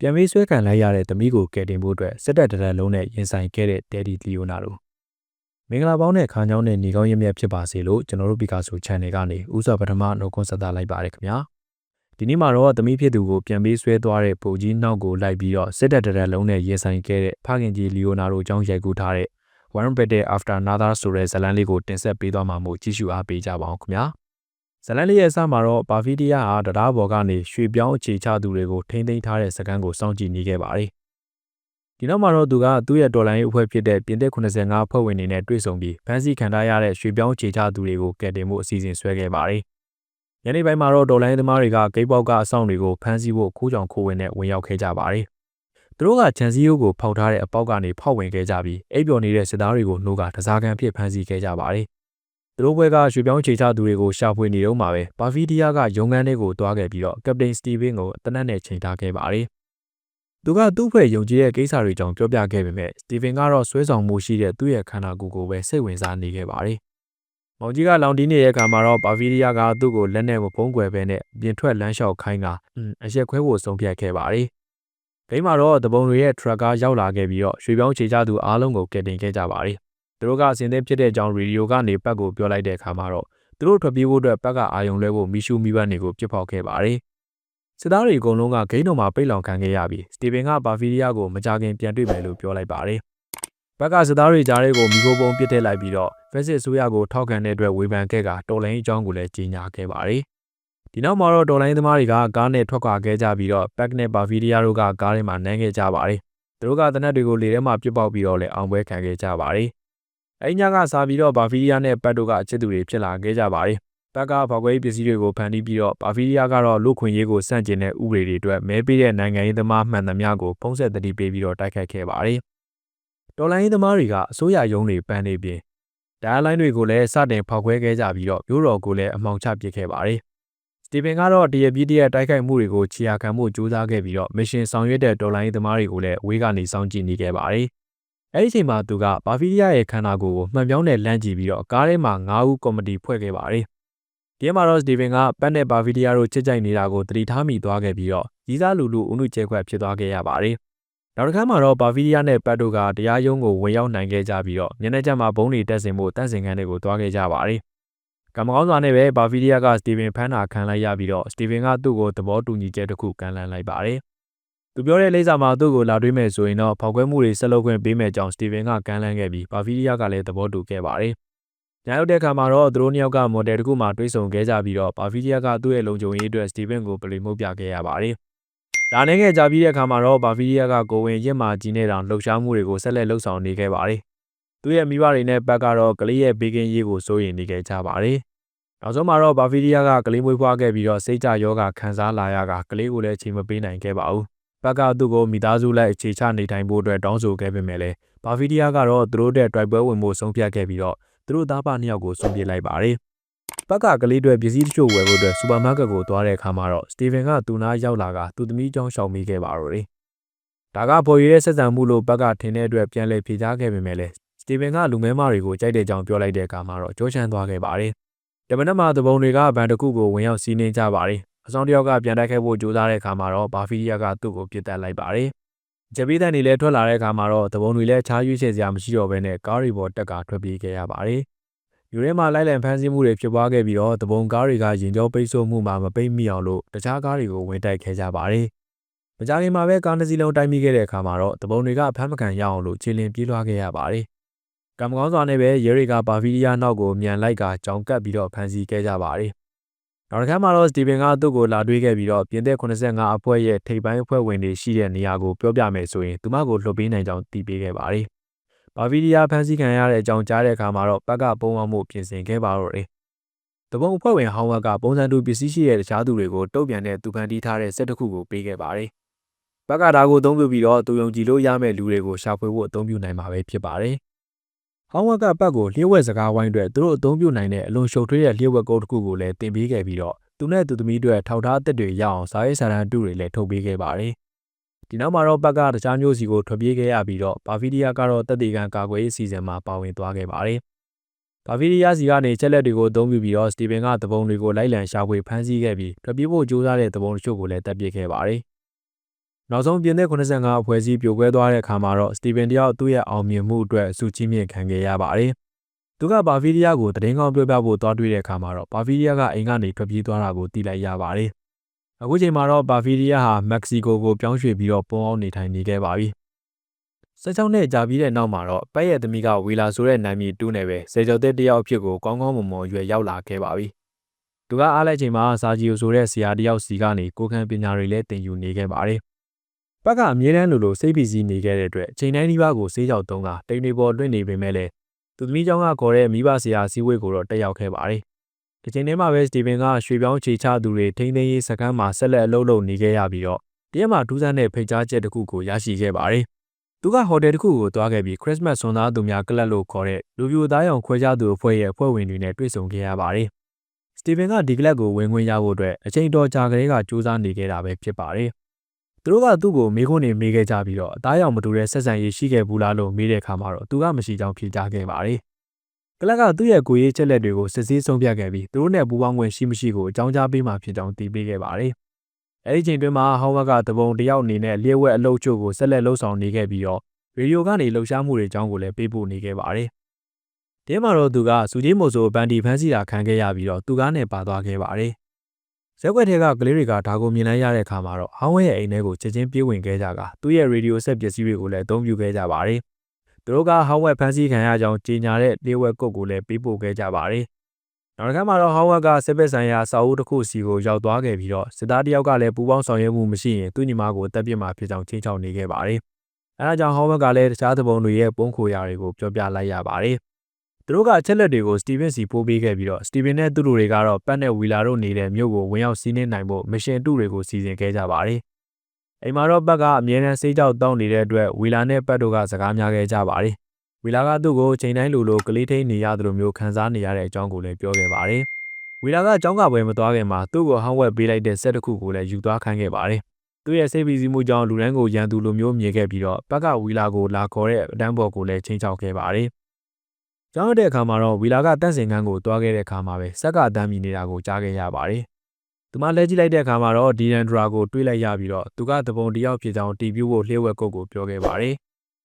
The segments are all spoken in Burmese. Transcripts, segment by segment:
ပြန်ပြီးဆွဲခံလိုက်ရတဲ့သမီးကိုကယ်တင်ဖို့အတွက်စစ်တပ်တရက်လုံးနဲ့ရင်ဆိုင်ခဲ့တဲ့ဒယ်ဒီလီယိုနာတိုမင်္ဂလာပေါင်းတဲ့ခါးချောင်းနဲ့ညီကောင်းရမြတ်ဖြစ်ပါစေလို့ကျွန်တော်တို့ပီကာဆို channel ကနေဥစွာပထမနှုတ်ခွန်းဆက်သလိုက်ပါရခင်ဗျာဒီနေ့မှာတော့သမီးဖြစ်သူကိုပြန်ပြီးဆွဲသွားတဲ့ပုံကြီးနောက်ကိုလိုက်ပြီးတော့စစ်တပ်တရက်လုံးနဲ့ရင်ဆိုင်ခဲ့တဲ့ဖခင်ကြီးလီယိုနာတိုအကြောင်းရိုက်ကူးထားတဲ့ One Better After Another ဆိုတဲ့ဇာတ်လမ်းလေးကိုတင်ဆက်ပေးသွားမှာမို့ကြည့်ရှုအားပေးကြပါအောင်ခင်ဗျာ ဇလန်လေးရဲ့အစမှာတော့ပါဖီဒီယာဟာတရားဘော်ကနေရွှေပြောင်းအခြေချသူတွေကိုထိမ့်သိမ်းထားတဲ့စကန်ကိုစောင့်ကြည့်နေခဲ့ပါတယ်။ဒီနောက်မှာတော့သူကသူ့ရဲ့တော်လိုင်းရေးအဖွဲ့ဖြစ်တဲ့ပြင်သစ်85ဖွဲ့ဝင်တွေနဲ့တွေ့ဆုံပြီးဖန်စီခံထားရတဲ့ရွှေပြောင်းအခြေချသူတွေကိုကယ်တင်မှုအစီအစဉ်ဆွဲခဲ့ပါတယ်။ညနေပိုင်းမှာတော့တော်လိုင်းသမားတွေကဂိတ်ပေါက်ကအဆောင်တွေကိုဖမ်းဆီးဖို့ခိုးကြောင်ခိုးဝင်နဲ့ဝင်ရောက်ခဲ့ကြပါတယ်။သူတို့ကချန်စီယိုကိုဖောက်ထားတဲ့အပေါက်ကနေဖောက်ဝင်ခဲ့ကြပြီးအိပ်ပျော်နေတဲ့စစ်သားတွေကိုနှိုးကတစားကန်ဖြစ်ဖမ်းဆီးခဲ့ကြပါတယ် သူတို့ဘက်ကရွှေပြောင်းခြေချသူတွေကိုရှာဖွေနေတော့မှာပဲပါဖီဒီယာကရုံးခန်းထဲကိုတွားခဲ့ပြီးတော့ကပတိန်စတီဗင်ကိုတနက်နဲ့ချိန်ထားခဲ့ပါတယ်။သူကသူ့ဖွဲ့ယုံကြည်တဲ့ကိစ္စတွေကြောင့်ပြောပြခဲ့ပေမဲ့စတီဗင်ကတော့ဆွဲဆောင်မှုရှိတဲ့သူ့ရဲ့ခန္ဓာကိုယ်ကိုပဲစိတ်ဝင်စားနေခဲ့ပါတယ်။မောင်ကြီးကလောင်တီးနေတဲ့အခါမှာတော့ပါဖီဒီယာကသူ့ကိုလက်နဲ့မဖုံးကွယ်ပဲနဲ့ပြင်ထွက်လမ်းလျှောက်ခိုင်းကအရက်ခွဲဖို့ဆုံးဖြတ်ခဲ့ပါတယ်။ဂိမ်းမှာတော့တပုံတွေရဲ့ထရက်ကားရောက်လာခဲ့ပြီးတော့ရွှေပြောင်းခြေချသူအားလုံးကိုကယ်တင်ခဲ့ကြပါတယ် သူတို့ကအစင်သင်းဖြစ်တဲ့အကြောင်းရေဒီယိုကနေပတ်ကိုပြောလိုက်တဲ့အခါမှာတော့သူတို့ထွက်ပြေးဖို့အတွက်ပတ်ကအာယုံလွဲဖို့မီရှူမီဘတ်တွေကိုပြစ်ဖောက်ခဲ့ပါတယ်။စစ်သားတွေအကုန်လုံးကဂိမ်းတော်မှာပိတ်လောင်ခံခဲ့ရပြီးစတီဗင်ကဘာဖီရီယာကိုမကြခင်ပြန်တွေ့မယ်လို့ပြောလိုက်ပါတယ်။ဘက်ကစစ်သားတွေကြားထဲကိုမီခိုပုံပစ်ထည့်လိုက်ပြီးတော့ဖက်စစ်ဆိုရကိုထောက်ခံတဲ့အတွက်ဝေဖန်ခဲ့ကတော်လိုင်းအကြောင်းကိုလည်းကြီးညာခဲ့ပါတယ်။ဒီနောက်မှာတော့တော်လိုင်းသမားတွေကကားနဲ့ထွက်ခွာခဲ့ကြပြီးတော့ပက်နဲ့ဘာဖီရီယာတို့ကကားထဲမှာနမ်းခဲ့ကြပါတယ်။သူတို့ကတနက်တွေကိုလေထဲမှာပြစ်ပေါက်ပြီးတော့လည်းအောင်ပွဲခံခဲ့ကြပါတယ်။ အဲဒီညကစားပြီးတော့ဘာဖီးရီးယားနဲ့ပတ်တို့ကအချစ်သူတွေဖြစ်လာခဲ့ကြပါတယ်။ပတ်ကဖောက်ခွဲပစ္စည်းတွေကိုဖန်တီးပြီးတော့ဘာဖီးရီးယားကတော့လူခွင့်ရေးကိုစန့်ကျင်တဲ့ဥပဒေတွေအတွက်မဲပေးတဲ့နိုင်ငံရေးသမားမှန်သမျှကိုဖုံးဆက်တတိပေးပြီးတော့တိုက်ခိုက်ခဲ့ပါတယ်။တော်လိုင်းရေးသမားတွေကအစိုးရရုံးတွေပန်းနေပြီးဒိုင်လိုင်းတွေကိုလည်းစတင်ဖောက်ခွဲခဲ့ကြပြီးတော့မျိုးတော်ကိုလည်းအမောင်ချပစ်ခဲ့ပါတယ်။စတီဗင်ကတော့တရပြည့်တရတိုက်ခိုက်မှုတွေကိုခြေရာခံမှုစူးစမ်းခဲ့ပြီးတော့မစ်ရှင်ဆောင်ရွက်တဲ့တော်လိုင်းသမားတွေကိုလည်းအဝေးကနေစောင့်ကြည့်နေခဲ့ပါတယ်။ အဲ့ဒီအချိန်မှာသူကဘာဖီရီယာရဲ့ခန္ဓာကိုယ်ကိုမှန်ပြောင်းနဲ့လမ်းကြည့်ပြီးတော့ကားထဲမှာ၅ဦးကော်မတီဖွဲ့ခဲ့ပါတယ်။ဒီမှာတော့စတီဗင်ကပတ်နဲ့ဘာဖီရီယာတို့ချစ်ကြိုက်နေတာကိုသတိထားမိသွားခဲ့ပြီးတော့ကြီးစားလူလူအုံနုကျဲခွက်ဖြစ်သွားခဲ့ရပါတယ်။နောက်တစ်ခါမှာတော့ဘာဖီရီယာနဲ့ပတ်တို့ကတရားရုံးကိုဝင်ရောက်နိုင်ခဲ့ကြပြီးတော့မျက်နှာကျမှာဘုံတွေတက်ဆင်ဖို့တန့်စင်ခန်းတွေကိုတွားခဲ့ကြပါတယ်။ကမ္မကောင်းစွာနဲ့ပဲဘာဖီရီယာကစတီဗင်ဖမ်းတာခံလိုက်ရပြီးတော့စတီဗင်ကသူ့ကိုသဘောတူညီချက်တစ်ခုကန်လန်းလိုက်ပါတယ်။ သူပြောတဲ့လိပ်စာမှာသူ့ကိုလာတွေးမယ်ဆိုရင်တော့ဖောက်ခွဲမှုတွေဆက်လုပ်ခွင့်ပေးမယ်ကြောင်းစတီဗင်ကကမ်းလှမ်းခဲ့ပြီးဘာဖီရီယာကလည်းသဘောတူခဲ့ပါတယ်။ညရောက်တဲ့အခါမှာတော့သူတို့နှစ်ယောက်ကမော်ဒယ်တစ်ခုမှတွေးဆုံခဲ့ကြပြီးတော့ဘာဖီရီယာကသူ့ရဲ့လုံခြုံရေးအတွက်စတီဗင်ကိုပလီမှုတ်ပြခဲ့ရပါတယ်။ဒါနဲ့ငယ်ကြပြီးတဲ့အခါမှာတော့ဘာဖီရီယာကကိုဝင်ရစ်မာကြီးနဲ့တောင်လှုပ်ရှားမှုတွေကိုဆက်လက်လှုပ်ဆောင်နေခဲ့ပါတယ်။သူ့ရဲ့မိဘတွေနဲ့ဘက်ကတော့ကလေးရဲ့ဘေးကင်းရေးကိုစိုးရိမ်နေခဲ့ကြပါတယ်။နောက်ဆုံးမှာတော့ဘာဖီရီယာကကလေးမွေးဖွားခဲ့ပြီးတော့စိတ်ကြယောဂခံစားလာရကကလေးကိုလည်းချိန်မပေးနိုင်ခဲ့ပါဘူး ဘက်ကသူ့ကိုမိသားစုလိုက်အခြေချနေထိုင်ဖို့အတွက်တောင်းဆိုခဲ့ပေမဲ့လည်းဘာဖီဒီယာကတော့သူတို့တဲ့တိုက်ပွဲဝင်ဖို့ဆုံးဖြတ်ခဲ့ပြီးတော့သူတို့သားဖနှစ်ယောက်ကိုဆုံးပြေးလိုက်ပါတယ်။ဘက်ကကလေးတွေပစ္စည်းတချို့ဝယ်ဖို့အတွက်စူပါမားကတ်ကိုသွားတဲ့အခါမှာတော့စတီဗင်ကသူ့နားရောက်လာကသူ့သမီးကြောင့်ရှောင်မိခဲ့ပါတော့တယ်။ဒါကပေါ်ရည်ရဲ့ဆက်ဆံမှုလို့ဘက်ကထင်တဲ့အတွက်ပြန်လည်ဖြေကြားခဲ့ပေမဲ့လည်းစတီဗင်ကလူမဲမတွေကိုကြိုက်တဲ့ကြောင်ပြောလိုက်တဲ့အခါမှာတော့ကြောချမ်းသွားခဲ့ပါတယ်။တမနက်မှာသဘုံတွေကဗန်တစ်ခုကိုဝင်ရောက်စီးနှင်းကြပါတယ် အဆောင်တယောက်ကပြန်တိုက်ခိုက်ဖို့ကြိုးစားတဲ့အခါမှာတော့ဘာဖီရီယာကသူ့ကိုပြစ်တက်လိုက်ပါတယ်။ဂျပီးတန်တွေလည်းထွက်လာတဲ့အခါမှာတော့တဘုံတွေလည်းခြားရွေးချယ်စရာမရှိတော့ဘဲနဲ့ကားရီပေါ်တက်ကထွက်ပြေးခဲ့ရပါတယ်။ယူရဲမှာလိုက်လံဖမ်းဆီးမှုတွေဖြစ်ပွားခဲ့ပြီးတော့တဘုံကားတွေကရင်ကျောပိတ်ဆို့မှုမှာမပိတ်မိအောင်လို့တခြားကားတွေကိုဝင်တိုက်ခဲ့ကြပါတယ်။မကြခင်မှာပဲကားတစ်စီးလုံးတိုက်မိခဲ့တဲ့အခါမှာတော့တဘုံတွေကဖမ်းမခံရအောင်လို့ခြေလင်ပြေးလွှားခဲ့ရပါတယ်။ကံမကောင်းစွာနဲ့ပဲရဲတွေကဘာဖီရီယာနောက်ကိုမြန်လိုက်ကကြောင်ကပ်ပြီးတော့ဖမ်းဆီးခဲ့ကြပါတယ်။ နောက်တစ်ခါမှတော့စတီဗင်ကသူ့ကိုလာတွေးခဲ့ပြီးတော့ပြင်သစ်85အဖွဲ့ရဲ့ထိပ်ပိုင်းအဖွဲ့ဝင်တွေရှိတဲ့နေရာကိုပြောပြမယ်ဆိုရင်သူမကိုလှုပ်ပေးနိုင်ကြောင်းတီးပေးခဲ့ပါတယ်။ဘာဗီဒီယာဖန်ဆီးခံရတဲ့အကြောင်းကြားတဲ့အခါမှာတော့ပတ်ကပုံအောင်မှုပြင်ဆင်ခဲ့ပါတော့တယ်။တပုံအဖွဲ့ဝင်ဟောင်းဝက်ကပုံစံတူပစ္စည်းရှိတဲ့တခြားသူတွေကိုတုတ်ပြန်တဲ့သူဖန်တီးထားတဲ့စက်တစ်ခုကိုပေးခဲ့ပါတယ်။ပတ်ကဒါကိုအသုံးပြုပြီးတော့သူယုံကြည်လို့ရမယ့်လူတွေကိုရှာဖွေဖို့အသုံးပြုနိုင်မှာပဲဖြစ်ပါတယ်။ ဟောင်းဝက်ကပတ်ကိုလျှို့ဝှက်စကားဝိုင်းအတွက်သူတို့အသုံးပြုနိုင်တဲ့အလွန်ရှုပ်ထွေးတဲ့လျှို့ဝှက်ကုန်းတစ်ခုကိုလည်းတင်ပေးခဲ့ပြီးတော့သူနဲ့သူသမီးတို့ထောက်ထားအသက်တွေရအောင်စာရေးစာတမ်းတုတွေလည်းထုတ်ပေးခဲ့ပါတယ်။ဒီနောက်မှာတော့ပတ်ကတခြားမျိုးစီကိုထွက်ပြေးခဲ့ရပြီးတော့ဘာဖီဒီယာကတော့တက်တေကန်ကာကွယ်ရေးအစီအစဉ်မှာပါဝင်သွားခဲ့ပါတယ်။ဘာဖီဒီယာစီကနေချက်လက်တွေကိုအသုံးပြုပြီးတော့စတီဗင်ကသဘုံတွေကိုလိုက်လံရှာဖွေဖမ်းဆီးခဲ့ပြီးထွက်ပြေးဖို့ကြိုးစားတဲ့သဘုံတချို့ကိုလည်းတပ်ပစ်ခဲ့ပါတယ်။ နောက်ဆုံးပြင်သစ်85အဖွဲ့အစည်းပြိုကွဲသွားတဲ့အခါမှာတော့စတီဗင်တယောက်သူ့ရဲ့အောင်မြင်မှုအတွက်အဆုချီးမြှင့်ခံခဲ့ရပါတယ်။သူကဘာဖီးရီးယားကိုတရင်ကောင်းပြောပြဖို့သွားတွေ့တဲ့အခါမှာတော့ဘာဖီးရီးယားကအိမ်ကနေထွက်ပြေးသွားတာကိုသိလိုက်ရပါတယ်။အခုချိန်မှာတော့ဘာဖီးရီးယားဟာမက္ကဆီကိုကိုပြောင်းရွှေ့ပြီးတော့ပုံအောင်နေထိုင်နေခဲ့ပါပြီ။16နှစ်ကြာပြီးတဲ့နောက်မှာတော့ပဲ့ရဲ့သမီးကဝီလာဆိုတဲ့နာမည်တူးနေပဲစေကျော်တဲ့တယောက်အဖြစ်ကိုကောင်းကောင်းမွန်မွန်ရွယ်ရောက်လာခဲ့ပါပြီ။သူကအားလိုက်ချိန်မှာစာဂျီယိုဆိုတဲ့ဆရာတယောက်စီကနေကိုခံပညာတွေလည်းသင်ယူနေခဲ့ပါတယ်။ ဘက်ကအမြဲတမ်းလိုလိုစိတ်ပီစီနေခဲ့တဲ့အတွက်ချိန်တိုင်းဒီပါကိုဆေးကြောက်တုံးကတိမ်တွေပေါ်တွင့်နေပေမဲ့လည်းသူသမီးเจ้าကခေါ်တဲ့မိဘဆရာစည်းဝေးကိုတော့တက်ရောက်ခဲ့ပါတယ်။ဒီချိန်ထဲမှာပဲစတီဗင်ကရွှေပြောင်းခြေချသူတွေထိန်းသိမ်းရေးစခန်းမှာဆက်လက်အလုပ်လုပ်နေခဲ့ရပြီးတော့တရက်မှာထူးဆန်းတဲ့ဖိတ်ကြားချက်တစ်ခုကိုရရှိခဲ့ပါတယ်။သူကဟိုတယ်တစ်ခုကိုသွားခဲ့ပြီးခရစ်မတ်ဆွန်သားသူများကလပ်လို့ခေါ်တဲ့လူပြိုသားရောင်ခွဲခြားသူအဖွဲ့ရဲ့အဖွဲ့ဝင်တွေနဲ့တွေ့ဆုံခဲ့ရပါတယ်။စတီဗင်ကဒီကလပ်ကိုဝင်ခွင့်ရဖို့အတွက်အချိန်တော်ကြာကလေးကစူးစမ်းနေခဲ့တာပဲဖြစ်ပါတယ်။ သူတို့ကသူ့ကိုမေးခွန်းတွေမေးခဲ့ကြပြီးတော့အသားရောင်မတူတဲ့ဆက်ဆံရေးရှိခဲ့ဘူးလားလို့မေးတဲ့အခါမှာတော့သူကမရှိကြောင်းဖြေကြားခဲ့ပါတယ်။ကလပ်ကသူ့ရဲ့ကိုရေးချက်လက်တွေကိုစစ်ဆေးဆုံးဖြတ်ခဲ့ပြီးသူတို့နဲ့ပူးပေါင်းခွင့်ရှိမရှိကိုအကြောင်းကြားပေးမှဖြစ်ကြောင်းသိပေးခဲ့ပါတယ်။အဲဒီချိန်တွင်မှာဟောင်းဝက်ကတပုံတယောက်အနေနဲ့လျှက်ဝက်အလုပ်ချို့ကိုဆက်လက်လှုပ်ဆောင်နေခဲ့ပြီးတော့ရေဒီယိုကနေလှုပ်ရှားမှုတွေအကြောင်းကိုလည်းပေးပို့နေခဲ့ပါတယ်။တင်းမှာတော့သူကစူကြီးမို့ဆိုဘန်ဒီဖန်းစီတာခံခဲ့ရပြီးတော့သူကားနဲ့ပါသွားခဲ့ပါတယ်။ ဇက်ွက်ထဲကကလေးတွေကဒါကိုမြင်လိုက်ရတဲ့အခါမှာတော့ဟောင်းဝဲရဲ့အိမ်ထဲကိုချက်ချင်းပြေးဝင်ခဲ့ကြကသူ့ရဲ့ရေဒီယိုဆက်ပစ္စည်းတွေကိုလည်းအသုံးပြုခဲ့ကြပါတယ်။သူတို့ကဟောင်းဝဲဖန်ဆီးခံရကြောင်းကြေညာတဲ့လေးဝက်ကုတ်ကိုလည်းပေးပို့ခဲ့ကြပါတယ်။နောက်တစ်ခါမှာတော့ဟောင်းဝက်ကစစ်ပက်ဆိုင်ရာစာအုပ်တစ်ခုစီကိုရောက်သွားခဲ့ပြီးတော့စစ်သားတယောက်ကလည်းပူပေါင်းဆောင်ရွက်မှုမရှိရင်သူ့ညီမကိုတပ်ပစ်မှာဖြစ်ကြောင်းချင်းချောက်နေခဲ့ပါတယ်။အဲဒါကြောင့်ဟောင်းဝက်ကလည်းတခြားသဘုံတွေရဲ့ပုံခိုရာတွေကိုပြောပြလိုက်ရပါတယ်။ သူတို့ကအချက်လက်တွေကိုစတီဗင်စီပို့ပေးခဲ့ပြီးတော့စတီဗင်နဲ့သူတို့တွေကတော့ပတ်နဲ့ဝီလာတို့နေတဲ့မြို့ကိုဝင်ရောက်စီးနင်းနိုင်ဖို့မရှင်တုတွေကိုစီစဉ်ခဲ့ကြပါတယ်။အိမ်မှာတော့ပတ်ကအမြဲတမ်းစိတ်ကြောက်တောင်းနေတဲ့အတွက်ဝီလာနဲ့ပတ်တို့ကစကားများခဲ့ကြပါတယ်။ဝီလာကသူ့ကိုချိန်တိုင်းလိုလိုကလေးထိန်နေရသလိုမျိုးခံစားနေရတဲ့အကြောင်းကိုလည်းပြောခဲ့ပါတယ်။ဝီလာကအကြောင်းကပွဲမသွားခင်မှာသူ့ကိုဟောင်းဝက်ပေးလိုက်တဲ့ဆက်တစ်ခုကိုလည်းယူသွားခိုင်းခဲ့ပါတယ်။သူ့ရဲ့စိတ်ပီစီမှုကြောင့်လူရန်ကိုရန်သူလိုမျိုးမြင်ခဲ့ပြီးတော့ဘက်ကဝီလာကိုလာခေါ်တဲ့အတန်းပေါ်ကိုလည်းချိန်ချောက်ခဲ့ပါတယ်။ ကျောင်းတဲ့အခါမှာတော့ဝီလာကတန့်စင်ခန်းကိုတွားခဲ့တဲ့အခါမှာပဲစက်ကအတန်းမြည်နေတာကိုကြားခဲ့ရပါတယ်။သူမလဲကြည့်လိုက်တဲ့အခါမှာတော့ဒီရန်ဒရာကိုတွေးလိုက်ရပြီးတော့သူကသဘုံတယောက်ဖြစ်ကြောင်းတီးပြဖို့လျှို့ဝှက်ကုတ်ကိုပြောခဲ့ပါတယ်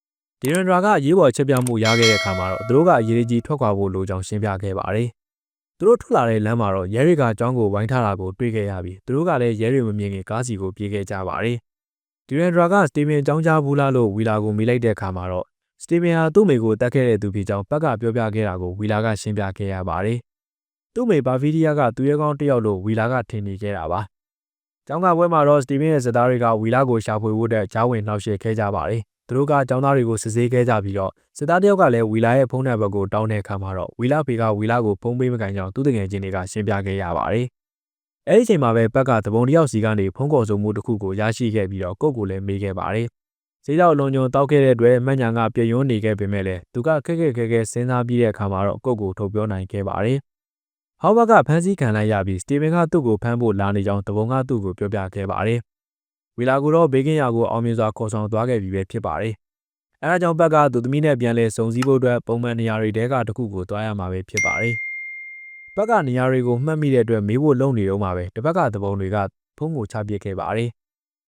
။ဒီရန်ဒရာကရေးပေါ်ချက်ပြမှုရခဲ့တဲ့အခါမှာတော့သူတို့ကအရေးကြီးထွက်ခွာဖို့လိုကြောင်းရှင်းပြခဲ့ပါတယ်။သူတို့ထွက်လာတဲ့လမ်းမှာတော့ရဲတွေကကျောင်းကိုဝိုင်းထားတာကိုတွေ့ခဲ့ရပြီးသူတို့ကလည်းရဲတွေမမြင်ခင်ကားစီကိုပြေးခဲ့ကြပါတယ်။ဒီရန်ဒရာကစတီဗင်အကြောင်းကြားဘူးလားလို့ဝီလာကိုမေးလိုက်တဲ့အခါမှာတော့ စတီဗင်ဟာသူ့မိကိုတတ်ခဲ့တဲ့သူဖြစ်ကြောင်းဘက်ကပြောပြခဲ့တာကိုဝီလာကရှင်းပြခဲ့ရပါတယ်။သူ့မိဘာဗီဒီယာကသူရဲကောင်းတစ်ယောက်လို့ဝီလာကထင်နေခဲ့တာပါ။ကျောင်းကပွဲမှာတော့စတီဗင်ရဲ့ဇာတ်သားတွေကဝီလာကိုရှာဖွေဖို့တဲ့ကြားဝင်နှောက်ယှက်ခဲ့ကြပါတယ်။သူတို့ကကျောင်းသားတွေကိုစစ်ဆေးခဲ့ကြပြီးတော့စစ်သားတယောက်ကလည်းဝီလာရဲ့ဖုန်းနံပါတ်ကိုတောင်းတဲ့အခါမှာတော့ဝီလာဖေကဝီလာကိုဖုန်းပေးမကန်ကြောင်းသူ့တငယ်ချင်းတွေကရှင်းပြခဲ့ရပါတယ်။အဲဒီချိန်မှာပဲဘက်ကတပုံတယောက်စီကနေဖုန်းခေါ်ဆိုမှုတစ်ခုကိုရရှိခဲ့ပြီးတော့ကိုယ့်ကိုလည်းမေးခဲ့ပါတယ်။ ဈေးကြောက်လုံညုံတောက်ခဲ့တဲ့အတွက်မညံကပြယွန်းနေခဲ့ပေမဲ့လည်းသူကခက်ခက်ခဲခဲစဉ်းစားပြီးတဲ့အခါမှာတော့ကိုယ့်ကိုထုတ်ပြောနိုင်ခဲ့ပါတယ်။ဟောက်ဘကဖမ်းဆီးခံလိုက်ရပြီးစတီဗင်ကသူ့ကိုဖမ်းဖို့လာနေကြောင်းတပုံကသူ့ကိုပြောပြခဲ့ပါတယ်။ဝီလာကိုတော့ဘေးကင်းရာကိုအောင်မြင်စွာခေါ်ဆောင်သွားခဲ့ပြီပဲဖြစ်ပါတယ်။အဲဒါကြောင့်ဘက်ကသူသမီးနဲ့ပြန်လဲစုံစည်းဖို့အတွက်ပုံမှန်နေရာတွေတဲကတခုကိုတွားရမှာပဲဖြစ်ပါတယ်။ဘက်ကနေရာတွေကိုမှတ်မိတဲ့အတွက်မေးဖို့လုံနေတော့မှာပဲတစ်ဘက်ကသဘုံတွေကဖုံးကိုချပစ်ခဲ့ပါတယ်။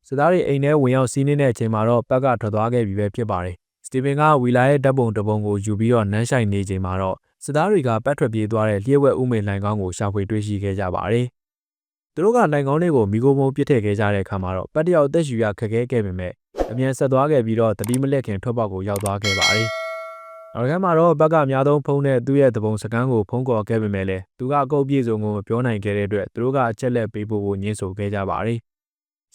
စစ်သားတွေအိမ်ထဲဝင်ရောက်စီးနှင်းတဲ့အချိန်မှာတော့ပက်ကထွက်သွားခဲ့ပြီပဲဖြစ်ပါတယ်။စတီဗင်ကဝီလာရဲ့ဓာတ်ပုံတစ်ပုံကိုယူပြီးတော့နန်းဆိုင်နေချိန်မှာတော့စစ်သားတွေကပတ်ထွက်ပြေးသွားတဲ့လျှက်ဝက်ဥမိန်လိုင်ကောင်းကိုရှာဖွေတွေ့ရှိခဲ့ကြပါတယ်။သူတို့ကလိုင်ကောင်းလေးကိုမိโกမုံပစ်ထည့်ခဲ့ကြတဲ့အခါမှာတော့ပတ်တယောက်တက်ယူရခက်ခဲခဲ့ပေမဲ့အမြန်ဆက်သွားခဲ့ပြီးတော့တတိမလက်ခင်ထွက်ပေါက်ကိုရောက်သွားခဲ့ပါတယ်။နောက်တစ်ခါမှာတော့ဘက်ကအများဆုံးဖုံးတဲ့သူ့ရဲ့သဘုံစကန်းကိုဖုံးကော်ခဲ့ပေမဲ့လည်းသူကအကုတ်ပြေဆုံးကိုမပြောနိုင်ခဲ့တဲ့အတွက်သူတို့ကအချက်လက်ပေးဖို့ကိုညှင်းဆိုခဲ့ကြပါတယ်။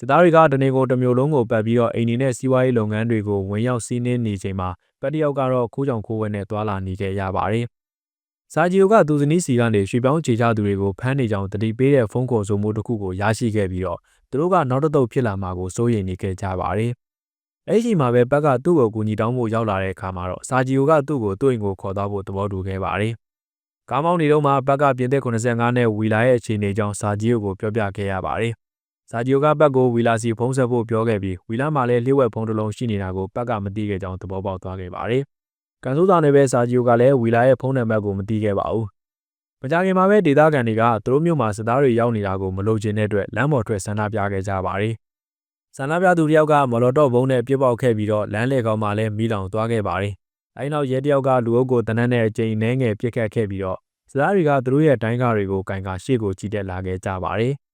စစ်သားတွေကတနေကုန်တစ်မျိုးလုံးကိုပတ်ပြီးတော့အိမ်နေနဲ့စီးပွားရေးလုပ်ငန်းတွေကိုဝင်ရောက်စီးနင်းနေချိန်မှာပတ်တယောက်ကတော့ခိုးကြောင်ခိုးဝဲနဲ့သွာလာနေခဲ့ရပါတယ်။စာဂျီယိုကသူဇနီးစီကနေရွှေပြောင်းခြေချသူတွေကိုဖမ်းနေကြောင်းတတိပေးတဲ့ဖုန်းခေါ်ဆိုမှုတစ်ခုကိုရရှိခဲ့ပြီးတော့သူတို့ကနောက်တစ်သုတ်ဖြစ်လာမှာကိုစိုးရိမ်နေခဲ့ကြပါတယ်။အဲ့ဒီမှာပဲဘက်ကသူ့ကိုကူညီတောင်းဖို့ရောက်လာတဲ့အခါမှာတော့စာဂျီယိုကသူ့ကိုသူ့အိမ်ကိုခေါ်သွားဖို့သဘောတူခဲ့ပါတယ်။ကားမောင်းနေတော့မှဘက်ကပြင်သစ်85နဲ့ဝီလာရဲ့အခြေအနေကြောင့်စာဂျီယိုကိုပြောပြခဲ့ရပါတယ်။ ဇာဂျီယိုကဘက်ကိုဝီလာစီဖုံးဆက်ဖို့ပြောခဲ့ပြီးဝီလာမှာလည်းလျှို့ဝှက်ဖုံးတစ်လုံးရှိနေတာကိုဘက်ကမသိခဲ့ကြောင်းသဘောပေါက်သွားခဲ့ပါတယ်။ကန်ဆိုးသားနဲ့ပဲဇာဂျီယိုကလည်းဝီလာရဲ့ဖုံးနံပါတ်ကိုမသိခဲ့ပါဘူး။မကြခင်မှာပဲဒေသခံတွေကသူတို့မျိုးမှာစစ်သားတွေရောက်နေတာကိုမလိုချင်တဲ့အတွက်လမ်းပေါ်ထွက်ဆန္ဒပြခဲ့ကြပါတယ်။ဆန္ဒပြသူတစ်ယောက်ကမော်တော်တော့ဘုံနဲ့ပြစ်ပေါက်ခဲ့ပြီးတော့လမ်းလေကောင်မှလည်းမိလောင်သွားခဲ့ပါတယ်။အဲဒီနောက်ရဲတစ်ယောက်ကလူအုပ်ကိုတနက်နဲ့အချိန်နှဲငယ်ပြစ်ခတ်ခဲ့ပြီးတော့စစ်သားတွေကသူတို့ရဲ့တိုင်းကားတွေကိုကင်ကာရှေ့ကိုကြီးတက်လာခဲ့ကြပါတယ်။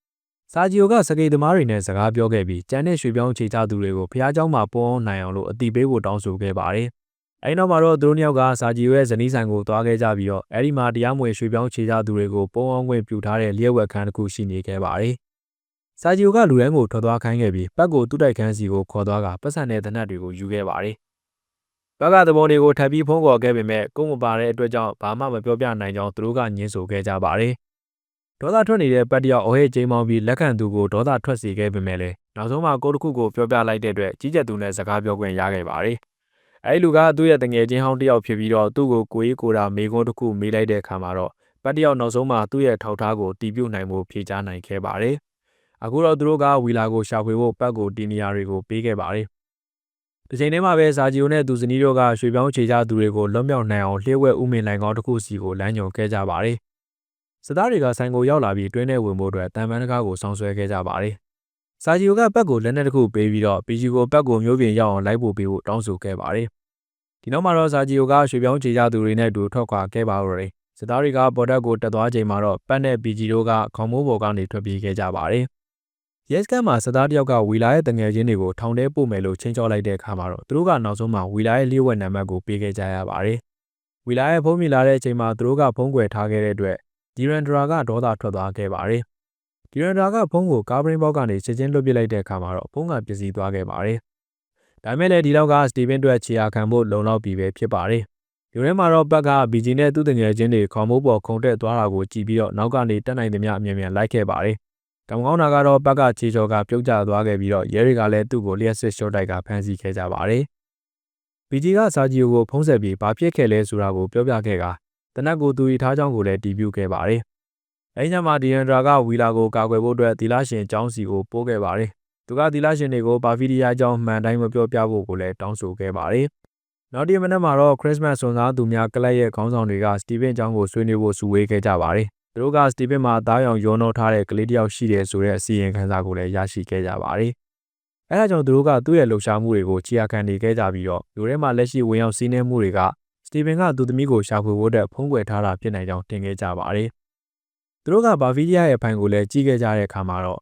စာဂျီယိုကစကေသမားတွေနဲ့စကားပြောခဲ့ပြီးကျန်တဲ့ရွှေပြောင်းခြေချသူတွေကိုဖះเจ้าမှာပုံအောင်နိုင်အောင်လို့အတိပေးဖို့တောင်းဆိုခဲ့ပါတယ်။အဲဒီနောက်မှာတော့သူတို့နှစ်ယောက်ကစာဂျီယိုရဲ့ဇနီးဆိုင်ကိုသွားခဲ့ကြပြီးတော့အဲဒီမှာတရားမဝင်ရွှေပြောင်းခြေချသူတွေကိုပုံအောင်ခွင့်ပြုထားတဲ့လျှက်ဝက်ခန်းတစ်ခုရှိနေခဲ့ပါတယ်။စာဂျီယိုကလူရန်ကိုထွက်သွားခိုင်းခဲ့ပြီးပတ်ကိုတူးတိုက်ခန်းစီကိုခေါ်သွားကပတ်စံတဲ့တနတ်တွေကိုယူခဲ့ပါတယ်။ဘက်ကသဘောတွေကိုထပ်ပြီးဖုံးကော်ခဲ့ပေမဲ့ကိုယ်မပါတဲ့အတွက်ကြောင့်ဘာမှမပြောပြနိုင်ကြောင်းသူတို့ကညှင်းဆိုခဲ့ကြပါတယ်။ ဒေါသထွက်နေတဲ့ပတ်တယောက်အဟဲကျိမ်းမောင်းပြီးလက်ခံသူကိုဒေါသထွက်စေခဲ့ပေမဲ့လည်းနောက်ဆုံးမှာကိုယ်တစ်ခုကိုပြောပြလိုက်တဲ့အတွက်ကြီးကျယ်သူနဲ့စကားပြောခွင့်ရခဲ့ပါတယ်။အဲဒီလူကသူ့ရဲ့တငယ်ချင်းဟောင်းတစ်ယောက်ဖြစ်ပြီးတော့သူ့ကိုကိုကြီးကိုတာမေကွန်းတစ်ခုမေးလိုက်တဲ့အခါမှာတော့ပတ်တယောက်နောက်ဆုံးမှာသူ့ရဲ့ထောက်ထားကိုတီးပြုတ်နိုင်မှုဖြေချနိုင်ခဲ့ပါတယ်။အခုတော့သူတို့ကဝီလာကိုရှာဖွေဖို့ပတ်ကိုတီနီယာတွေကိုပေးခဲ့ပါတယ်။ဒီချိန်ထဲမှာပဲဇာဂျီယိုနဲ့သူဇနီးတို့ကရွှေပြောင်းခြေချသူတွေကိုလွတ်မြောက်နိုင်အောင်လျှို့ဝှက်ဥမင်လိုင်ကောင်းတစ်ခုစီကိုလမ်းညွှန်ခဲ့ကြပါတယ်။ စစ်သားတွေကဆိုင်ကိုရောက်လာပြီးတွင်းထဲဝင်ဖို့အတွက်တံပန်းတကားကိုစောင်းဆွဲခဲ့ကြပါတယ်။ဇာဂျီယိုကပတ်ကိုလက်နက်တစ်ခုပေးပြီးတော့ပီဂျီကိုပတ်ကိုမျိုးပြင်ရောက်အောင်လိုက်ပို့ပေးဖို့တောင်းဆိုခဲ့ပါတယ်။ဒီနောက်မှာတော့ဇာဂျီယိုကရွှေပြောင်းခြေချသူတွေနဲ့အတူထွက်ခွာခဲ့ပါတော့တယ်။စစ်သားတွေကဘော်ဒက်ကိုတက်သွားချိန်မှာတော့ပတ်နဲ့ပီဂျီတို့ကခေါင်းမိုးပေါ်ကနေထွက်ပြေးခဲ့ကြပါတယ်။ရဲစကန်မှာစစ်သားတယောက်ကဝီလာရဲ့တငယ်ချင်းတွေကိုထောင်ထဲပို့မယ်လို့ချင်းချောလိုက်တဲ့အခါမှာတော့သူတို့ကနောက်ဆုံးမှာဝီလာရဲ့လျှို့ဝှက်နံပါတ်ကိုပေးခဲ့ကြရပါတယ်။ဝီလာရဲ့ဖုန်းမိလာတဲ့အချိန်မှာသူတို့ကဖုန်းကွယ်ထားခဲ့တဲ့အတွက် ဒီရန်ဒရာကဒေါသထွက်သွားခဲ့ပါတယ်။ဒီရန်ဒရာကဖုန်းကိုကားဘရင်းဘောက်ကနေချက်ချင်းလွတ်ပစ်လိုက်တဲ့အခါမှာတော့ဖုန်းကပျက်စီးသွားခဲ့ပါတယ်။ဒါမဲ့လည်းဒီလောက်ကစတီဗင်အတွက်ခြေရာခံဖို့လုံလောက်ပြီပဲဖြစ်ပါတယ်။ဒီထဲမှာတော့ဘက်ကဘီဂျီနဲ့သူ့တငယ်ချင်းတွေခေါင်းမိုးပေါ်ခုန်တက်သွားတာကိုကြည့်ပြီးတော့နောက်ကနေတက်နိုင်သမျှအမြင်မြန်လိုက်ခဲ့ပါတယ်။ကံကောင်းတာကတော့ဘက်ကခြေချော်ကပြုတ်ကျသွားခဲ့ပြီးတော့ရဲတွေကလည်းသူ့ကိုလျှက်စစ်ရှော့တိုက်ကဖမ်းဆီးခဲ့ကြပါတယ်။ဘီဂျီကစာဂျီယိုကိုဖုံးဆက်ပြီးဘာဖြစ်ခဲ့လဲဆိုတာကိုပြောပြခဲ့က တနက်ကိုသူဤထားကြောင်းကိုလည်းတီးပြခဲ့ပါတယ်။အဲဒီညမှာဒီယန်ဒရာကဝီလာကိုကာကွယ်ဖို့အတွက်သီလရှင်ကျောင်းစီကိုပို့ခဲ့ပါတယ်။သူကသီလရှင်တွေကိုဘာဖီဒီယာကျောင်းမှန်တိုင်းမပြောပြဖို့ကိုလည်းတောင်းဆိုခဲ့ပါတယ်။နောက်တစ်မနက်မှာတော့ခရစ်စမတ်ဆွန်စားသူများကလပ်ရဲ့ခေါင်းဆောင်တွေကစတီဗင်ကျောင်းကိုဆွေးနွေးဖို့စုဝေးခဲ့ကြပါတယ်။သူတို့ကစတီဗင်မှာသားရောင်ရောနှောထားတဲ့ကလေးတစ်ယောက်ရှိတယ်ဆိုတဲ့အစီရင်ခံစာကိုလည်းရရှိခဲ့ကြပါတယ်။အဲဒါကြောင့်သူတို့ကသူ့ရဲ့လှုပ်ရှားမှုတွေကိုချီယာခံနေခဲ့ကြပြီးတော့လူထဲမှာလက်ရှိဝင်ရောက်စီးနှင်းမှုတွေက စတီဗင်ကသူ့သမီးကိုရှာဖွေဖို့အတွက်ဖုံးကွယ်ထားတာဖြစ်နိုင်ကြောင်းတင်ခဲ့ကြပါတယ်။သူတို့ကဘာဗီဒီယာရဲ့ဖိုင်ကိုလည်းကြီးခဲ့ကြတဲ့အခါမှာတော့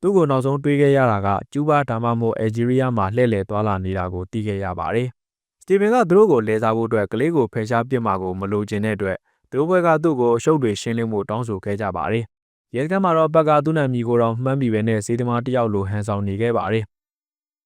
သူ့ကိုနောက်ဆုံးတွေးခဲ့ရတာကကျူးဘာဒါမှမဟုတ်အယ်ဂျီးရီးယားမှာလှည့်လည်သွားလာနေတာကိုသိခဲ့ရပါတယ်။စတီဗင်ကသူတို့ကိုလဲစားဖို့အတွက်ကလေးကိုဖယ်ရှားပစ်မှာကိုမလိုချင်တဲ့အတွက်သူတို့ဘက်ကသူ့ကိုအရှုပ်တွေရှင်းလင်းဖို့တောင်းဆိုခဲ့ကြပါတယ်။ရဲစခန်းမှာတော့ဘက်ကသူ့နာမည်ကိုတော့မှန်းပြီးပဲနဲ့စေးသမားတယောက်လိုဟန်ဆောင်နေခဲ့ပါတယ်။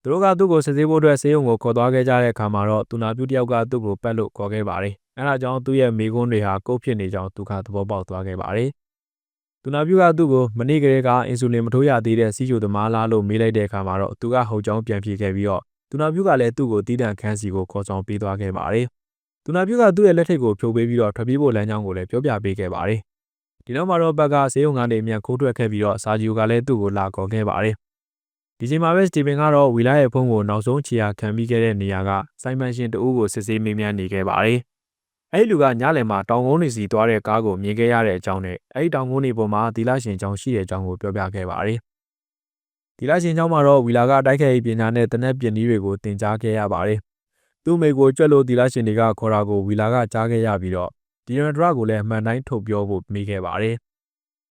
သူတို့ကသူ့ကိုစစ်ဆေးဖို့အတွက်ဆေးရုံကိုခေါ်သွားခဲ့ကြတဲ့အခါမှာတော့သူနာပြုတယောက်ကသူ့ကိုပတ်လို့ခေါ်ခဲ့ပါတယ်။အဲဒါကြောင့်သူ့ရဲ့မိကွန်းတွေဟာကုတ်ဖြစ်နေကြောင်းသူကသဘောပေါက်သွားခဲ့ပါတယ်။သူနာပြုကသူ့ကိုမနေ့ကလေးကအင်ဆူလင်မထိုးရသေးတဲ့စီးချိုသမားလားလို့မေးလိုက်တဲ့အခါမှာတော့သူကဟုတ်ကြောင်းပြန်ဖြေခဲ့ပြီးတော့သူနာပြုကလည်းသူ့ကိုတီးတန့်ခန်းစီကိုခေါ်ဆောင်ပေးသွားခဲ့ပါတယ်။သူနာပြုကသူ့ရဲ့လက်ထိပ်ကိုဖြုတ်ပေးပြီးတော့ထွက်ပြေးဖို့လမ်းကြောင်းကိုလည်းပြောပြပေးခဲ့ပါတယ်။ဒီနောက်မှာတော့ဘက်ကဆေးရုံကနေမြန်ခိုးထွက်ခဲ့ပြီးတော့စာဂျီယိုကလည်းသူ့ကိုလာခေါ်ခဲ့ပါတယ်။ ဒီချိန်မှာပဲစတီဗင်ကတော့ဝီလာရဲ့ဖုန်းကိုနောက်ဆုံးခြေရာခံပြီးခဲ့တဲ့နေရာကစိုင်းမန်ရှင်တဦးကိုစစ်ဆေးမေးမြန်းနေခဲ့ပါတယ်။အဲဒီလူကညလယ်မှာတောင်ကုန်းတွေစီသွားတဲ့ကားကိုမြင်ခဲ့ရတဲ့အကြောင်းနဲ့အဲဒီတောင်ကုန်းတွေပေါ်မှာသီလရှင်ကျောင်းရှိတဲ့အကြောင်းကိုပြောပြခဲ့ပါတယ်။သီလရှင်ကျောင်းမှာတော့ဝီလာကတိုက်ခိုက်ရေးပညာနဲ့တနက်ပြင်းကြီးတွေကိုတင် जा ခဲ့ရပါတယ်။သူ့မိကိုကြွက်လို့သီလရှင်တွေကခေါ်တာကိုဝီလာကကြားခဲ့ရပြီးတော့ဒီရန်ဒရာကိုလည်းအမှန်တိုင်းထုတ်ပြောဖို့မိခဲ့ပါတယ်။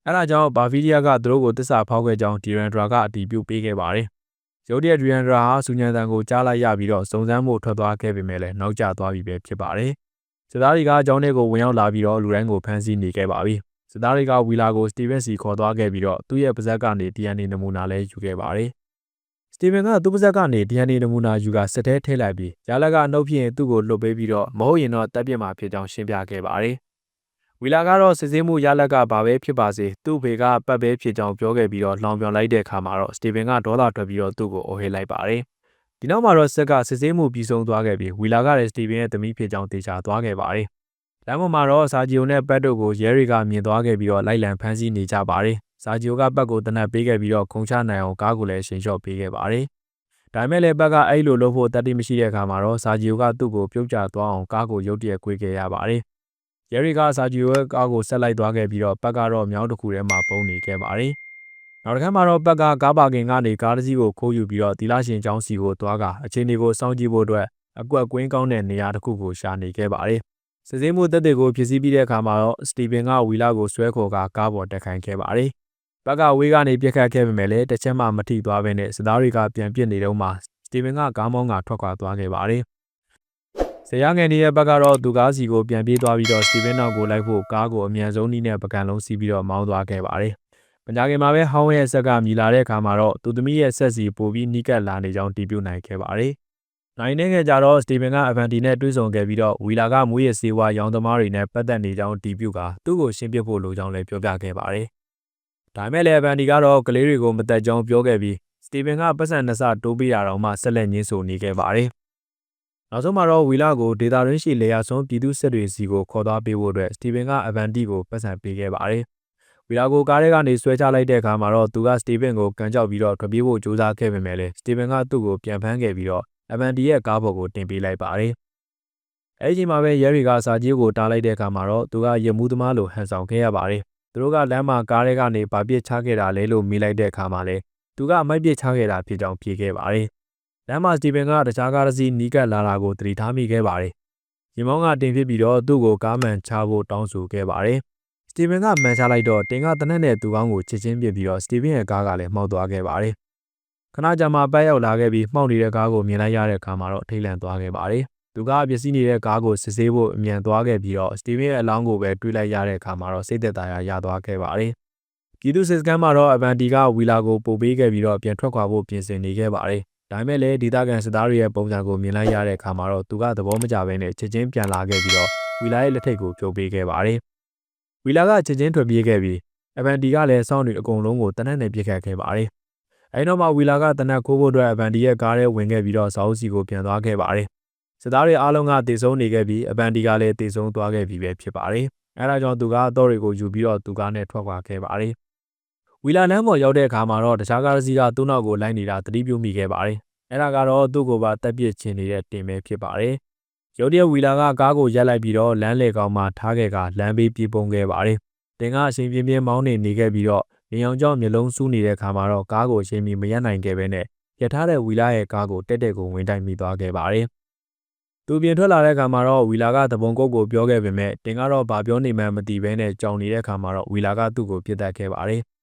အဲဒါကြောင့်ဘာဗီဒီယာကသူတို့ကိုတစ္ဆာဖောက်ခဲ့ကြောင်းဒီရန်ဒရာကအတည်ပြုပေးခဲ့ပါတယ်။ရုတ်တရက်ဒီရန်ဒရာဟာစူညံတန်ကိုကြားလိုက်ရပြီးတော့စုံစမ်းဖို့ထွက်သွားခဲ့ပေမဲ့လည်းနောက်ကျသွားပြီပဲဖြစ်ပါတယ်။စစ်သားတွေကအကြောင်းတွေကိုဝင်ရောက်လာပြီးတော့လူတိုင်းကိုဖမ်းဆီးနေခဲ့ပါပြီ။စစ်သားတွေကဝီလာကိုစတီဗင်စီခေါ်သွားခဲ့ပြီးတော့သူ့ရဲ့ပါဇက်ကနေ DNA နမူနာလည်းယူခဲ့ပါတယ်။စတီဗင်ကသူ့ပါဇက်ကနေ DNA နမူနာယူကစစ်ထဲထည့်လိုက်ပြီးဂျာလက်ကအနှုတ်ဖြစ်ရင်သူ့ကိုလွတ်ပေးပြီးတော့မဟုတ်ရင်တော့တပ်ပြစ်မှာဖြစ်ကြောင်းရှင်းပြခဲ့ပါတယ်။ ဝီလာကတော့စစ်ဆေးမှုရလက်ကဘာပဲဖြစ်ပါစေသူ့ဖေကပတ်ပဲဖြစ်ကြောင်းပြောခဲ့ပြီးတော့လောင်ပြောင်လိုက်တဲ့အခါမှာတော့စတီဗင်ကဒေါသထွက်ပြီးတော့သူ့ကိုအော်ဟစ်လိုက်ပါတယ်။ဒီနောက်မှာတော့ဆက်ကစစ်ဆေးမှုပြီးဆုံးသွားခဲ့ပြီးဝီလာကလည်းစတီဗင်ရဲ့သမီးဖြစ်ကြောင်းတေချာသွားခဲ့ပါတယ်။လမ်းပေါ်မှာတော့စာဂျီယိုနဲ့ပတ်တို့ကိုရဲတွေကမြင်သွားခဲ့ပြီးတော့လိုက်လံဖမ်းဆီးနေကြပါတယ်။စာဂျီယိုကပတ်ကိုတနက်ပေးခဲ့ပြီးတော့ခုံချနိုင်အောင်ကားကိုလည်းရှင်လျှော့ပေးခဲ့ပါတယ်။ဒါမဲ့လည်းဘက်ကအဲ့လိုလုပ်ဖို့တတ်တိမရှိတဲ့အခါမှာတော့စာဂျီယိုကသူ့ကိုပြုတ်ကျသွားအောင်ကားကိုရုတ်တရက်ကွေးခဲ့ရပါတယ်။ ရဲရီကစာဂျီယိုရဲ့ကားကိုဆက်လိုက်သွားခဲ့ပြီးတော့ဘက်ကတော့မြောင်းတစ်ခုထဲမှာပုံနေခဲ့ပါတယ်။နောက်တစ်ခါမှာတော့ဘက်ကကားပါကင်ကနေကားတစ်စီးကိုခိုးယူပြီးတော့တီလာရှင်ကျောင်းစီကိုသွားကအခြေအနေကိုစောင့်ကြည့်ဖို့အတွက်အကွက်ကွင်းကောင်းတဲ့နေရာတစ်ခုကိုရှာနေခဲ့ပါတယ်။စစ်ဆေးမှုတက်တွေကိုဖြစ်စည်းပြီးတဲ့အခါမှာတော့စတီဗင်ကဝီလာကိုဆွဲခေါ်ကကားပေါ်တက်ခိုင်းခဲ့ပါတယ်။ဘက်ကဝေးကနေပြစ်ခတ်ခဲ့ပေမဲ့လည်းတစ်ချက်မှမထိသွားဘဲနဲ့စသားတွေကပြန်ပစ်နေတော့မှစတီဗင်ကကားမောင်းကထွက်ခွာသွားခဲ့ပါတယ်။ ဆရာငယ်နေတဲ့ဘက်ကတော့သူကားစီကိုပြန်ပြေးသွားပြီးတော့စတီဗင်နောက်ကိုလိုက်ဖို့ကားကိုအမြန်ဆုံးနည်းနဲ့ပကံလုံးစီးပြီးတော့မောင်းသွားခဲ့ပါတယ်။ပညာခင်မှာပဲဟောင်းရဲ့ဆက်ကမြည်လာတဲ့အခါမှာတော့သူသမီးရဲ့ဆက်စီပိုပြီးနှိကက်လာနေကြောင်းတည်ပြုနိုင်ခဲ့ပါတယ်။နိုင်နေခဲ့ကြတော့စတီဗင်ကအဗန်တီနဲ့တွေ့ဆုံခဲ့ပြီးတော့ဝီလာကမွေးရစေဝါရောင်သမားတွေနဲ့ပတ်သက်နေကြောင်းတည်ပြုကသူ့ကိုရှင်းပြဖို့လိုကြောင်းလည်းပြောပြခဲ့ပါတယ်။ဒါမဲ့လည်းအဗန်တီကတော့ကလေးတွေကိုမတက်ကြောင်းပြောခဲ့ပြီးစတီဗင်ကပတ်စံနှစ်ဆတိုးပေးတာတော့မှဆက်လက်ညှင်းဆိုနေခဲ့ပါတယ်။ နောက်ဆုံးမှာတော့ဝီလာကိုဒေတာရင်းရှိလေယာဆုံးပြည်သူစစ်တွေစီကိုခေါ်သွားပေးဖို့အတွက်စတီဗင်ကအဗန်တီကိုပတ်စံပေးခဲ့ပါတယ်။ဝီလာကိုကားထဲကနေဆွဲချလိုက်တဲ့အခါမှာတော့သူကစတီဗင်ကိုကန်ကြောက်ပြီးတော့ထွက်ပြေးဖို့ကြိုးစားခဲ့ပေမဲ့လည်းစတီဗင်ကသူ့ကိုပြန်ဖမ်းခဲ့ပြီးတော့အဗန်တီရဲ့ကားပေါ်ကိုတင်ပေးလိုက်ပါတယ်။အဲဒီချိန်မှာပဲရဲတွေကစာကြီးကိုတားလိုက်တဲ့အခါမှာတော့သူကရမှုသမားလိုဟန်ဆောင်ခဲ့ရပါတယ်။သူတို့ကလမ်းမှာကားထဲကနေဗာပစ်ချခဲ့တာလဲလို့မိလိုက်တဲ့အခါမှာလဲသူကအမိုက်ပစ်ချခဲ့တာဖြစ်ကြောင်းဖြေခဲ့ပါတယ်။ လမ်းမှာစတီဗင်ကတခြားကားတစ်စီးနီးကပ်လာတာကိုသတိထားမိခဲ့ပါတယ်။ရင်မောင်းကတင်ဖြစ်ပြီးတော့သူ့ကိုကားမှန်ချဖို့တောင်းဆိုခဲ့ပါတယ်။စတီဗင်ကမှန်ချလိုက်တော့တင်ကတနက်နဲ့သူကောင်းကိုချစ်ချင်းပြစ်ပြီးတော့စတီဗင်ရဲ့ကားကလည်းမှောက်သွားခဲ့ပါတယ်။ခဏကြာမှပတ်ရောက်လာခဲ့ပြီးမှောက်နေတဲ့ကားကိုမြင်လိုက်ရတဲ့အခါမှာတော့ထိတ်လန့်သွားခဲ့ပါတယ်။သူကပစ္စည်းနေတဲ့ကားကိုစစ်ဆေးဖို့အမြန်သွားခဲ့ပြီးတော့စတီဗင်ရဲ့အလောင်းကိုပဲတွေးလိုက်ရတဲ့အခါမှာတော့စိတ်သက်သာရာရသွားခဲ့ပါတယ်။ပြည်သူစစ်စခန်းမှာတော့အဗန်တီကဝီလာကိုပို့ပေးခဲ့ပြီးတော့ပြန်ထွက်ခွာဖို့ပြင်ဆင်နေခဲ့ပါတယ်။ ဒါပေမဲ့လည်းဒေသခံစစ်သားတွေရဲ့ပုံစံကိုမြင်လိုက်ရတဲ့အခါမှာတော့သူကသဘောမကျဘဲနဲ့ချက်ချင်းပြန်လာခဲ့ပြီးတော့ဝီလာရဲ့လက်ထိတ်ကိုပြုတ်ပေးခဲ့ပါတယ်။ဝီလာကချက်ချင်းထွက်ပြေးခဲ့ပြီးအဗန်တီကလည်းစောင့်နေအကုန်လုံးကိုတနက်နဲ့ပြစ်ခတ်ခဲ့ပါတယ်။အဲဒီတော့မှဝီလာကတနက်ခိုးဖို့အတွက်အဗန်တီရဲ့ကားထဲဝင်ခဲ့ပြီးတော့ဇာအုပ်စီကိုပြန်သွားခဲ့ပါတယ်။စစ်သားတွေအားလုံးကတေဆုံးနေခဲ့ပြီးအဗန်တီကလည်းတေဆုံးသွားခဲ့ပြီပဲဖြစ်ပါတယ်။အဲဒါကြောင့်သူကအတော့တွေကိုယူပြီးတော့သူကားနဲ့ထွက်ခွာခဲ့ပါတယ်။ ဝီလာလမ်းပေါ်ရောက်တဲ့အခါမှာတော့တခြားကားတစ်စီးကသူ့နောက်ကိုလိုက်နေတာသတိပြုမိခဲ့ပါတယ်။အဲဒါကတော့သူ့ကိုပါတက်ပစ်ချင်နေတဲ့တင်ပဲဖြစ်ပါတယ်။ရုတ်တရက်ဝီလာကကားကိုရက်လိုက်ပြီးတော့လမ်းလေကောင်မှာထားခဲ့ကလမ်းဘေးပြေးပုံခဲ့ပါတယ်။တင်ကအချိန်ပြင်းပြင်းမောင်းနေနေခဲ့ပြီးတော့နေအောင်ကြောင့်မျိုးလုံးစူးနေတဲ့အခါမှာတော့ကားကိုအချိန်မီမရက်နိုင်ခဲ့ပဲနဲ့ရထားတဲ့ဝီလာရဲ့ကားကိုတက်တက်ကိုဝင်တိုက်မိသွားခဲ့ပါတယ်။သူပြင်ထွက်လာတဲ့အခါမှာတော့ဝီလာကတပုံကုတ်ကိုပြောခဲ့ပေမဲ့တင်ကတော့ဘာပြောနေမှန်းမသိဘဲနဲ့ကြောင်နေတဲ့အခါမှာတော့ဝီလာကသူ့ကိုပြစ်တက်ခဲ့ပါတယ်။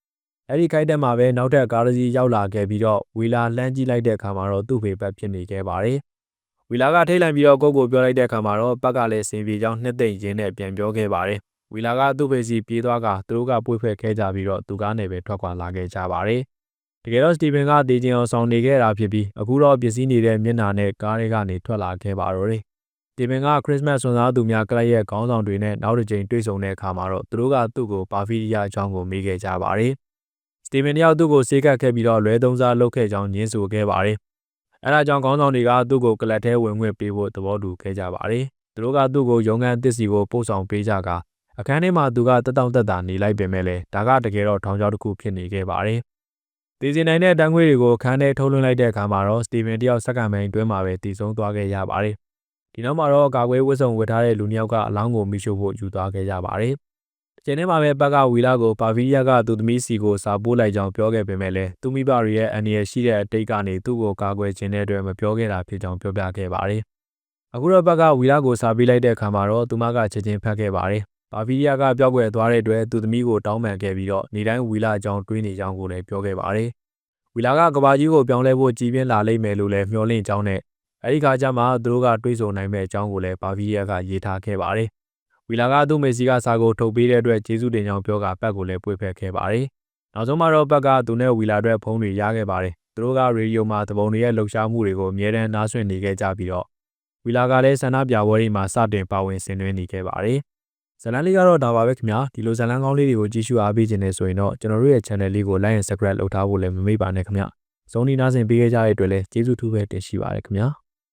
အဲဒီခိုက်တက်မှာပဲနောက်ထပ်ကားတစ်စီးရောက်လာခဲ့ပြီးတော့ဝီလာလှမ်းကြည့်လိုက်တဲ့အခါမှာတော့သူ့ဖေဘက်ဖြစ်နေခဲ့ပါတယ်။ဝီလာကထိတ်လန့်ပြီးတော့ကုတ်ကိုပြောလိုက်တဲ့အခါမှာတော့ပတ်ကလည်းစင်ပြေချောင်းနှစ်သိမ့်ရင်းနဲ့ပြန်ပြောခဲ့ပါတယ်။ဝီလာကသူ့ဖေစီပြေးသွားကသူတို့ကပွေဖက်ခဲကြပြီးတော့သူကားနဲ့ပဲထွက်ခွာလာခဲ့ကြပါတယ်။တကယ်တော့စတီဗင်ကတေချင်းအောင်ဆောင်နေခဲ့တာဖြစ်ပြီးအခုတော့ပစ္စည်းနေတဲ့မျက်နှာနဲ့ကားတွေကနေထွက်လာခဲ့ပါတော့တယ်။တီဗင်ကခရစ်မတ်ဆွန်စားသူများကလပ်ရဲ့ခေါင်းဆောင်တွေနဲ့နောက်တစ်ကြိမ်တွေ့ဆုံတဲ့အခါမှာတော့သူတို့ကသူ့ကိုပါဖီရီယာအကြောင်းကိုမေးခဲ့ကြပါတယ်။စ တီဗင်တယောက်သူ့ကိုစေးကပ်ခဲ့ပြီးတော့လွဲသုံးစားလုပ်ခဲ့ကြောင်းညင်းဆိုခဲ့ပါတယ်။အဲဒါကြောင့်ခေါင်းဆောင်တွေကသူ့ကိုကလပ်ထဲဝင်ခွင့်ပေးဖို့သဘောတူခဲ့ကြပါတယ်။သူတို့ကသူ့ကိုရုံးခန်းတစ်စီကိုပို့ဆောင်ပေးကြကအခန်းထဲမှာသူကတက်တောင့်တက်တာနေလိုက်ပေမဲ့လည်းဒါကတကယ်တော့ထောင်ချောက်တစ်ခုဖြစ်နေခဲ့ပါတယ်။တည်စီနိုင်တဲ့တန်းခွေးတွေကိုအခန်းထဲထုတ်လွှင့်လိုက်တဲ့အခါမှာတော့စတီဗင်တယောက်စက္ကန့်ပိုင်းအတွင်းမှာပဲတည်ဆုံးသွားခဲ့ရပါတယ်။ဒီနောက်မှာတော့ကာကွယ်ဝတ်စုံဝတ်ထားတဲ့လူနှစ်ယောက်ကအလောင်းကိုမိရှို့ဖို့ယူသွားခဲ့ကြပါတယ်။ ဒီချိန်ထဲမှာပဲဘက်ကဝီလာကိုပါဗီးယာကသူသမီးစီကိုစာပို့လိုက်ကြောင်းပြောခဲ့ပေမဲ့လည်းသူမိဘတွေရဲ့အန္တရာယ်ရှိတဲ့အတိတ်ကနေသူ့ကိုကာကွယ်ခြင်းတဲ့အတွက်မပြောခဲ့တာဖြစ်ကြောင်းပြောပြခဲ့ပါတယ်။အခုတော့ဘက်ကဝီလာကိုစာပေးလိုက်တဲ့အခါမှာတော့သူမကချက်ချင်းဖတ်ခဲ့ပါတယ်။ဘာဗီရီယာကပြောက်ွယ်သွားတဲ့အတွက်သူသမီးကိုတောင်းပန်ခဲ့ပြီးတော့နေတိုင်းဝီလာအကြောင်းတွေးနေကြောင်းကိုလည်းပြောခဲ့ပါတယ်။ဝီလာကကဘာကြီးကိုပြောင်းလဲဖို့ကြည်ပြင်းလာလိမ့်မယ်လို့လည်းမျှော်လင့်ကြောင်းနဲ့အဲဒီခါကျမှသူတို့ကတွေးဆုံနိုင်မဲ့အကြောင်းကိုလည်းဘာဗီရီယာကရေးထားခဲ့ပါတယ်။ ဝီလာကသူ့မေစီကစာကိုထုတ်ပေးတဲ့အတွက်ကျေးဇူးတင်ကြောင်းပြောကပတ်ကိုလည်းပွေဖက်ခဲ့ပါတယ်။နောက်ဆုံးမှာတော့ပတ်ကသူနဲ့ဝီလာအတွက်ဖုန်းတွေရခဲ့ပါတယ်။သူတို့ကရေဒီယိုမှာသဘုံတွေရဲ့လှုပ်ရှားမှုတွေကိုအမြဲတမ်းနားဆွင့်နေခဲ့ကြပြီးတော့ဝီလာကလည်းဆန္ဒပြပွဲတွေမှာစတင်ပါဝင်ဆင်နွှဲနေခဲ့ပါတယ်။ဇလန်လေးကတော့ဒါပါပဲခင်ဗျာဒီလိုဇလန်ကောင်းလေးတွေကိုကြည့်ရှုအားပေးခြင်းနဲ့ဆိုရင်တော့ကျွန်တော်တို့ရဲ့ channel လေးကို like and subscribe လုပ်ထားဖို့လည်းမမေ့ပါနဲ့ခင်ဗျာဇုံဒီနာဆင်ပေးခဲ့ကြတဲ့အတွက်လည်းကျေးဇူးထူးပဲတင်ရှိပါတယ်ခင်ဗျာ